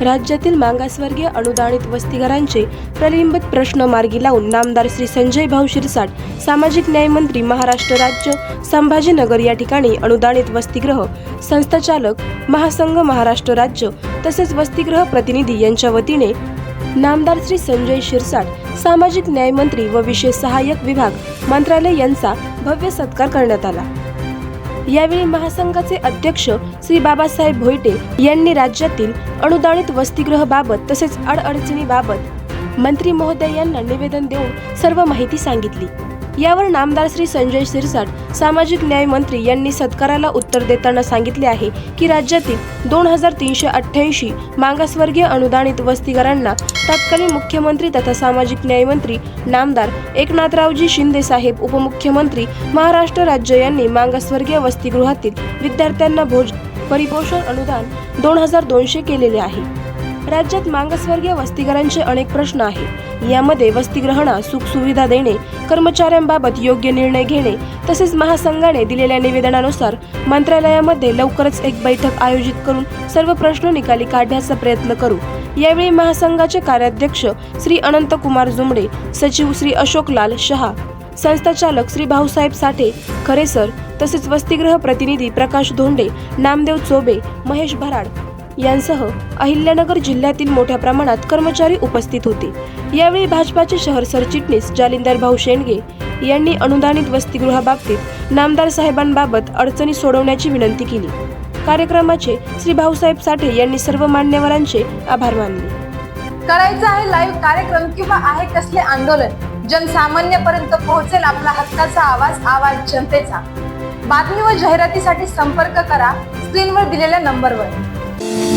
राज्यातील मागासवर्गीय अनुदानित वस्तीघरांचे प्रलंबित प्रश्न मार्गी लावून नामदार श्री संजय भाऊ शिरसाट सामाजिक न्यायमंत्री महाराष्ट्र राज्य संभाजीनगर या ठिकाणी अनुदानित वसतिगृह संस्थाचालक महासंघ महाराष्ट्र राज्य तसेच वसतिगृह प्रतिनिधी यांच्या वतीने नामदार श्री संजय शिरसाट सामाजिक न्यायमंत्री व विशेष सहाय्यक विभाग मंत्रालय यांचा भव्य सत्कार करण्यात आला. यावेळी महासंघाचे अध्यक्ष श्री बाबासाहेब भोईटे यांनी राज्यातील अनुदानित वसतिगृहाबाबत तसेच अडअडचणीबाबत मंत्री महोदय यांना निवेदन देऊन सर्व माहिती सांगितली. यावर नामदार श्री संजय शिरसाट सामाजिक न्याय मंत्री यांनी सत्काराला उत्तर देताना सांगितले आहे की राज्यातील दोन हजार तीनशे अठ्ठ्याऐंशी मागासवर्गीय अनुदानित वस्तीगारांना तत्कालीन मुख्यमंत्री तथा सामाजिक न्याय मंत्री नामदार एकनाथरावजी शिंदे साहेब उपमुख्यमंत्री महाराष्ट्र राज्य यांनी मागासवर्गीय वसतिगृहातील विद्यार्थ्यांना भोज परिपोषण अनुदान दोन हजार दोनशे केलेले आहे. राज्यात मागासवर्गीय वसतिगरांचे अनेक प्रश्न आहेत. यामध्ये वसतिग्रहणा सुखसुविधा देणे कर्मचाऱ्यांबाबत योग्य निर्णय घेणे तसेच महासंघाने दिलेल्या निवेदनानुसार मंत्रालयामध्ये लवकरच एक बैठक आयोजित करून सर्व प्रश्न निकाली काढण्याचा प्रयत्न करू. यावेळी महासंघाचे कार्याध्यक्ष श्री अनंत कुमार जुमडे सचिव श्री अशोक लाल शहा संस्थाचालक श्री भाऊसाहेब साठे खरेसर तसेच वसतिगृह प्रतिनिधी प्रकाश धोंडे नामदेव चोबे महेश भराड यांसह अहिल्यानगर जिल्ह्यातील मोठ्या प्रमाणात कर्मचारी उपस्थित होते. यावेळी भाजपाचे शहर सरचिटणीस जालिंदर भाऊ शेंडगे यांनी अनुदानित वसतिगृहाबाबतीत नामदार साहेबांबाबत अडचणी सोडवण्याची विनंती केली. कार्यक्रमाचे श्री भाऊसाहेब साठे यांनी सर्व मान्यवरांचे आभार मानले. करायचं आहे लाईव्ह कार्यक्रम किंवा आहे कसले आंदोलन जनसामान्यपर्यंत पोहोचेल आपला हक्काचा आवाज आवाज जनतेचा. बातमी व जाहिरातीसाठी संपर्क करा स्क्रीनवर दिलेल्या नंबरवर Thank you.